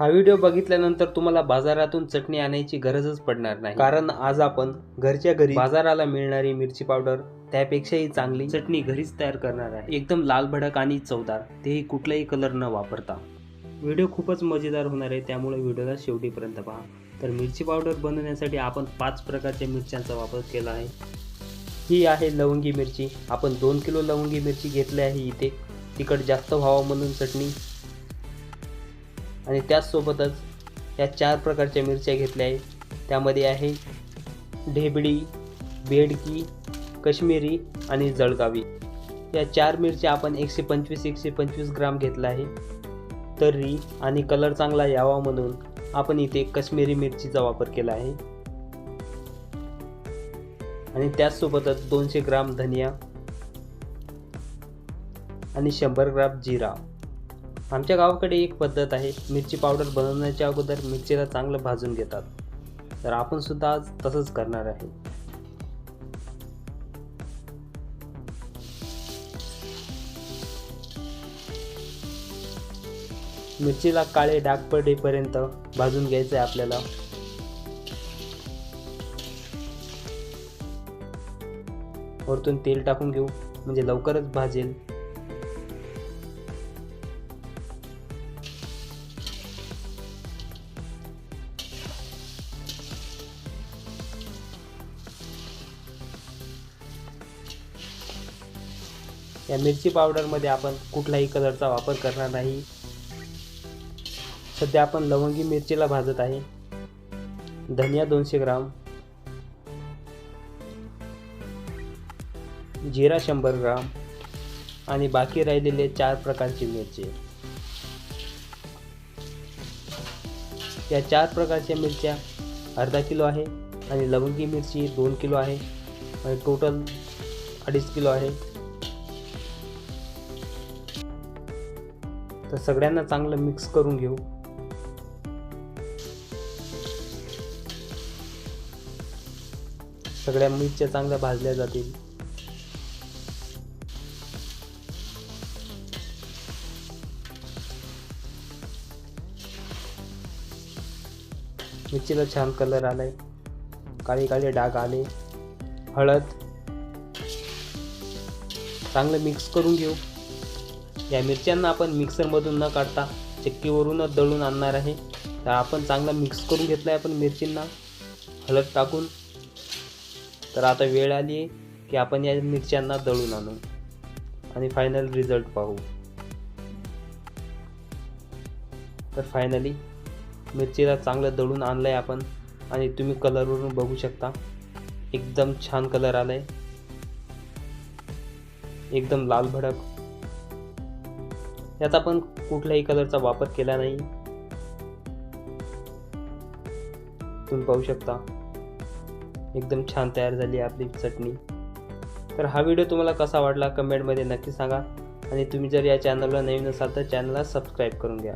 हा व्हिडिओ बघितल्यानंतर तुम्हाला बाजारातून चटणी आणायची गरजच पडणार नाही. कारण आज आपण घरच्या घरी बाजाराला मिळणारी मिरची पावडर त्यापेक्षाही चांगली चटणी घरीच तयार करणार आहे. एकदम लाल भडक आणि चवदार तेही कुठलाही कलर न वापरता. व्हिडिओ खूपच मजेदार होणार आहे त्यामुळे व्हिडिओला शेवटीपर्यंत पहा. तर मिरची पावडर बनवण्यासाठी आपण पाच प्रकारच्या मिरच्यांचा वापर केला आहे. ही आहे लवंगी मिरची. आपण दोन किलो लवंगी मिरची घेतली आहे इथे. तिखट जास्त व्हावं म्हणून चटणी आणि त्याचसोबतच या चार प्रकारच्या मिरच्या घेतल्या आहेत. त्यामध्ये आहे ढेबडी बेडकी कश्मीरी आणि जळगावी. या चार मिरच्या आपण एकशे पंचवीस एकशे पंचवीस ग्राम घेतला आहे तर्री आणि कलर चांगला यावा म्हणून आपण इथे कश्मीरी मिरचीचा वापर केला आहे. आणि त्याचसोबतच दोनशे ग्राम धनिया आणि शंभर ग्राम जिरा. आमच्या गावाकडे एक पद्धत आहे मिरची पावडर बनवण्याच्या अगोदर मिरचीला चांगलं भाजून घेतात. तर आपण सुद्धा आज तसंच करणार आहे. मिरचीला काळे डाग पडेपर्यंत भाजून घ्यायचं आहे आपल्याला. वरतून तेल टाकून घेऊ म्हणजे लवकरच भाजेल. या मिरची पावडरमध्ये आपण कुठलाही कलरचा वापर करणार नाही. सध्या आपण लवंगी मिरचीला भाजत आहे. धनिया दोनशे ग्राम. जिरा शंभर ग्राम. आणि बाकी राहिलेले चार प्रकारची मिरची. या चार प्रकारच्या मिरच्या अर्धा किलो आहे आणि लवंगी मिरची दोन किलो आहे. आणि टोटल अडीच किलो आहे. तर सगळ्यांना चांगलं मिक्स करून घेऊ. सगळ्या मिरच्या चांगल्या भाजल्या जातील. मिरचीला छान कलर आलाय. काळे काळे डाग आले. हळद. चांगलं मिक्स करून घेऊ. या मिरच्यांना आपण मिक्सरमधून न काढता चक्कीवरूनच दळून आणणार आहे. तर आपण चांगला मिक्स करून घेतला आहे आपण मिरचींना. हळद टाकून. तर आता वेळ आली आहे की आपण या मिरच्यांना दळून आणू. आणि फायनल रिझल्ट पाहू. तर फायनली मिरचीला चांगलं दळून आणलं आहे आपण. आणि तुम्ही कलरवरून बघू शकता. एकदम छान कलर आला आहे एकदम लाल भडक. यात आपण कुठल्याही कलरचा वापर केला नाही. तुम्ही पाहू शकता. एकदम छान तयार झाली आपली चटणी. तर हा व्हिडिओ तुम्हाला कसा वाटला? कमेंटमध्ये नक्की सांगा. आणि तुम्ही जर या चॅनलला नवीन असाल तर चॅनलला सबस्क्राईब करून घ्या.